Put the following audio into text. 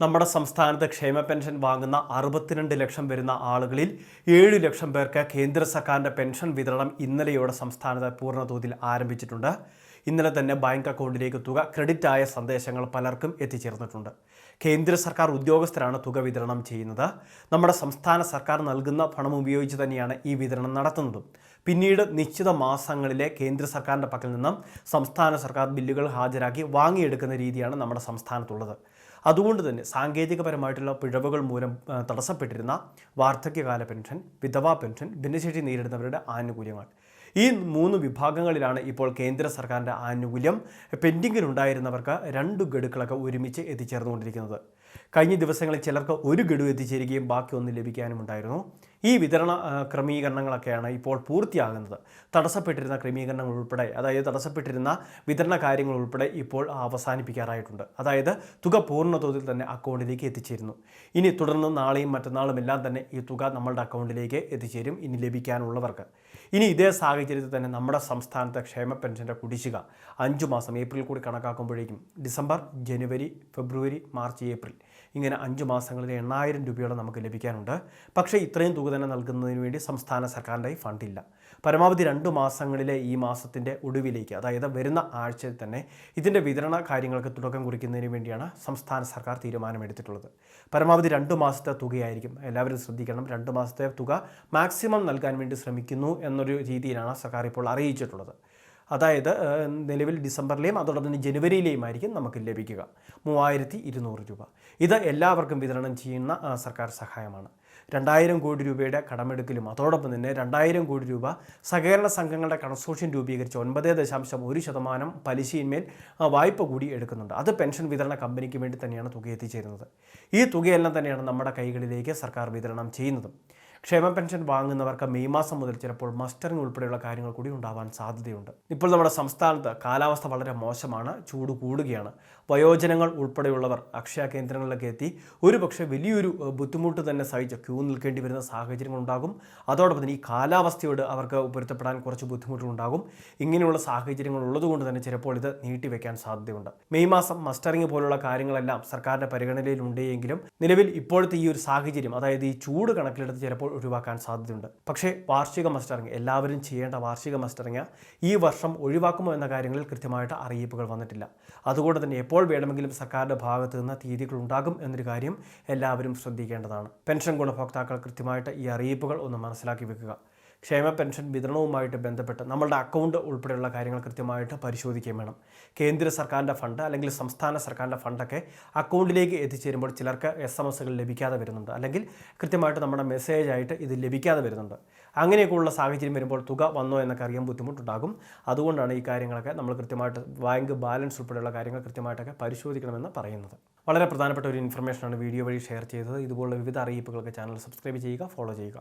നമ്മുടെ സംസ്ഥാനത്ത് ക്ഷേമ പെൻഷൻ വാങ്ങുന്ന അറുപത്തിരണ്ട് ലക്ഷം വരുന്ന ആളുകളിൽ ഏഴ് ലക്ഷം പേർക്ക് കേന്ദ്ര സർക്കാരിന്റെ പെൻഷൻ വിതരണം ഇന്നലെയോടെ സംസ്ഥാനത്ത് പൂർണതോതിൽ ആരംഭിച്ചിട്ടുണ്ട്. ഇന്നലെ തന്നെ ബാങ്ക് അക്കൗണ്ടിലേക്ക് തുക ക്രെഡിറ്റ് ആയ സന്ദേശങ്ങൾ പലർക്കും എത്തിച്ചേർന്നിട്ടുണ്ട്. കേന്ദ്ര സർക്കാർ ഉദ്യോഗസ്ഥരാണ് തുക വിതരണം ചെയ്യുന്നത്. നമ്മുടെ സംസ്ഥാന സർക്കാർ നൽകുന്ന പണം ഉപയോഗിച്ച് തന്നെയാണ് ഈ വിതരണം നടത്തുന്നതും. പിന്നീട് നിശ്ചിത മാസങ്ങളിലെ കേന്ദ്ര സർക്കാരിന്റെ പക്കൽ നിന്നും സംസ്ഥാന സർക്കാർ ബില്ലുകൾ ഹാജരാക്കി വാങ്ങിയെടുക്കുന്ന രീതിയാണ് നമ്മുടെ സംസ്ഥാനത്തുള്ളത്. അതുകൊണ്ട് തന്നെ സാങ്കേതികപരമായിട്ടുള്ള പിഴവുകൾ മൂലം തടസ്സപ്പെട്ടിരുന്ന വാർദ്ധക്യകാല പെൻഷൻ വിധവാ പെൻഷൻ ഭിന്നശേഷി നേരിടുന്നവരുടെ ആനുകൂല്യങ്ങൾ. ഈ മൂന്ന് വിഭാഗങ്ങളിലാണ് ഇപ്പോൾ കേന്ദ്ര സർക്കാരിന്റെ ആനുകൂല്യം പെൻഡിങ്ങിലുണ്ടായിരുന്നവർക്ക് രണ്ട് ഗഡുക്കളൊക്കെ ഒരുമിച്ച് എത്തിച്ചേർന്നുകൊണ്ടിരിക്കുന്നത്. കഴിഞ്ഞ ദിവസങ്ങളിൽ ചിലർക്ക് ഒരു ഗഡു എത്തിച്ചേരുകയും ബാക്കി ഒന്ന് ലഭിക്കാനും ഉണ്ടായിരുന്നു ഈ വിതരണ ക്രമീകരണങ്ങളൊക്കെയാണ് ഇപ്പോൾ പൂർത്തിയാകുന്നത്. തടസ്സപ്പെട്ടിരുന്ന ക്രമീകരണങ്ങൾ ഉൾപ്പെടെ അതായത് തടസ്സപ്പെട്ടിരുന്ന വിതരണ കാര്യങ്ങൾ ഉൾപ്പെടെ ഇപ്പോൾ അവസാനിപ്പിക്കാറായിട്ടുണ്ട്. അതായത് തുക പൂർണ തോതിൽ തന്നെ അക്കൗണ്ടിലേക്ക് എത്തിച്ചേരുന്നു. ഇനി തുടർന്ന് നാളെയും മറ്റന്നാളും എല്ലാം തന്നെ ഈ തുക നമ്മളുടെ അക്കൗണ്ടിലേക്ക് എത്തിച്ചേരും. ഇനി ലഭിക്കാനുള്ളവർക്ക് ഇനി ഇതേ സാഹചര്യത്തിൽ തന്നെ നമ്മുടെ സംസ്ഥാനത്തെ ക്ഷേമ പെൻഷന്റെ കുടിശ്ശിക അഞ്ചു മാസം ഏപ്രിൽ കൂടി കണക്കാക്കുമ്പോഴേക്കും ഡിസംബർ ജനുവരി ഫെബ്രുവരി മാർച്ച് ഏപ്രിൽ ഇങ്ങനെ അഞ്ച് മാസങ്ങളിൽ എണ്ണായിരം രൂപയോളം നമുക്ക് ലഭിക്കാനുണ്ട്. പക്ഷേ ഇത്രയും തുക തന്നെ നൽകുന്നതിന് വേണ്ടി സംസ്ഥാന സർക്കാരിന്റെ ഫണ്ടില്ല. പരമാവധി രണ്ട് മാസങ്ങളിലെ ഈ മാസത്തിന്റെ ഒടുവിലേക്ക് അതായത് വരുന്ന ആഴ്ചയിൽ തന്നെ ഇതിന്റെ വിതരണ കാര്യങ്ങൾക്ക് തുടക്കം കുറിക്കുന്നതിന് വേണ്ടിയാണ് സംസ്ഥാന സർക്കാർ തീരുമാനമെടുത്തിട്ടുള്ളത്. പരമാവധി രണ്ട് മാസത്തെ തുകയായിരിക്കും എല്ലാവരും ശ്രദ്ധിക്കണം. രണ്ട് മാസത്തെ തുക മാക്സിമം നൽകാൻ വേണ്ടി ശ്രമിക്കുന്നു എന്നൊരു രീതിയിലാണ് സർക്കാർ ഇപ്പോൾ അറിയിച്ചിട്ടുള്ളത്. അതായത് നിലവിൽ ഡിസംബറിലെയും അതോടൊപ്പം തന്നെ ജനുവരിയിലെയും ആയിരിക്കും നമുക്ക് ലഭിക്കുക. മൂവായിരത്തി ഇരുന്നൂറ് രൂപ. ഇത് എല്ലാവർക്കും വിതരണം ചെയ്യുന്ന സർക്കാർ സഹായമാണ്. രണ്ടായിരം കോടി രൂപയുടെ കടമെടുക്കലും അതോടൊപ്പം തന്നെ രണ്ടായിരം കോടി രൂപ സഹകരണ സംഘങ്ങളുടെ കൺസോർഷ്യം രൂപീകരിച്ച് ഒൻപത് ദശാംശം ഒരു ശതമാനം പലിശയിന്മേൽ വായ്പ കൂടി എടുക്കുന്നുണ്ട്. അത് പെൻഷൻ വിതരണ കമ്പനിക്ക് വേണ്ടി തന്നെയാണ് തുക എത്തിച്ചേരുന്നത്. ഈ തുകയെല്ലാം തന്നെയാണ് നമ്മുടെ കൈകളിലേക്ക് സർക്കാർ വിതരണം ചെയ്യുന്നതും. ക്ഷേമ പെൻഷൻ വാങ്ങുന്നവർക്ക് മെയ് മാസം മുതൽ ചിലപ്പോൾ മസ്റ്ററിംഗ് ഉൾപ്പെടെയുള്ള കാര്യങ്ങൾ കൂടി ഉണ്ടാവാൻ സാധ്യതയുണ്ട്. ഇപ്പോൾ നമ്മുടെ സംസ്ഥാനത്ത് കാലാവസ്ഥ വളരെ മോശമാണ് ചൂട് കൂടുകയാണ്. വയോജനങ്ങൾ ഉൾപ്പെടെയുള്ളവർ അക്ഷയ കേന്ദ്രങ്ങളിലേക്ക് എത്തി ഒരുപക്ഷെ വലിയൊരു ബുദ്ധിമുട്ട് തന്നെ സഹിച്ച് ക്യൂ നിൽക്കേണ്ടി വരുന്ന സാഹചര്യങ്ങൾ ഉണ്ടാകും. അതോടൊപ്പം തന്നെ ഈ കാലാവസ്ഥയോട് അവർക്ക് പൊരുത്തപ്പെടാൻ കുറച്ച് ബുദ്ധിമുട്ടുകളുണ്ടാകും ഇങ്ങനെയുള്ള സാഹചര്യങ്ങൾ ഉള്ളതുകൊണ്ട് തന്നെ ചിലപ്പോൾ ഇത് നീട്ടിവെക്കാൻ സാധ്യതയുണ്ട്. മെയ് മാസം മസ്റ്ററിംഗ് പോലുള്ള കാര്യങ്ങളെല്ലാം സർക്കാരിന്റെ പരിഗണനയിലുണ്ടെങ്കിലും നിലവിൽ ഇപ്പോഴത്തെ ഈ ഒരു സാഹചര്യം അതായത് ഈ ചൂട് കണക്കിലെടുത്ത് ചിലപ്പോൾ ഒഴിവാക്കാൻ സാധ്യതയുണ്ട്. പക്ഷേ വാർഷിക മസ്റ്ററിങ് എല്ലാവരും ചെയ്യേണ്ട വാർഷിക മസ്റ്ററിങ് ഈ വർഷം ഒഴിവാക്കുമോ എന്ന കാര്യങ്ങളിൽ കൃത്യമായിട്ട് അറിയിപ്പുകൾ വന്നിട്ടില്ല. അതുകൊണ്ട് തന്നെ എപ്പോൾ വേണമെങ്കിലും സർക്കാരിന്റെ ഭാഗത്ത് നിന്ന് തീയതികൾ ഉണ്ടാകും എന്നൊരു കാര്യം എല്ലാവരും ശ്രദ്ധിക്കേണ്ടതാണ്. പെൻഷൻ ഗുണഭോക്താക്കൾ കൃത്യമായിട്ട് ഈ അറിയിപ്പുകൾ ഒന്ന് മനസ്സിലാക്കി വെക്കുക. ക്ഷേമ പെൻഷൻ വിതരണവുമായിട്ട് ബന്ധപ്പെട്ട് നമ്മളുടെ അക്കൗണ്ട് ഉൾപ്പെടെയുള്ള കാര്യങ്ങൾ കൃത്യമായിട്ട് പരിശോധിക്കുകയും വേണം. കേന്ദ്ര സർക്കാരിന്റെ ഫണ്ട് അല്ലെങ്കിൽ സംസ്ഥാന സർക്കാരിന്റെ ഫണ്ടൊക്കെ അക്കൗണ്ടിലേക്ക് എത്തിച്ചേരുമ്പോൾ ചിലർക്ക് എസ് എം എസുകൾ ലഭിക്കാതെ വരുന്നുണ്ട്. അല്ലെങ്കിൽ കൃത്യമായിട്ട് നമ്മുടെ മെസ്സേജ് ആയിട്ട് ഇത് ലഭിക്കാതെ വരുന്നുണ്ട്. അങ്ങനെയൊക്കെയുള്ള സാഹചര്യം വരുമ്പോൾ തുക വന്നോ എന്നൊക്കെ അറിയാൻ ബുദ്ധിമുട്ടുണ്ടാകും. അതുകൊണ്ടാണ് ഈ കാര്യങ്ങളൊക്കെ നമ്മൾ കൃത്യമായിട്ട് ബാങ്ക് ബാലൻസ് ഉൾപ്പെടെയുള്ള കാര്യങ്ങൾ കൃത്യമായിട്ടൊക്കെ പരിശോധിക്കണമെന്ന് പറയുന്നത്. വളരെ പ്രധാനപ്പെട്ട ഒരു ഇൻഫർമേഷനാണ് വീഡിയോ വഴി ഷെയർ ചെയ്തത്. ഇതുപോലുള്ള വിവിധ അറിയിപ്പുകൾക്ക് ചാനൽ സബ്സ്ക്രൈബ് ചെയ്യുക ഫോളോ ചെയ്യുക.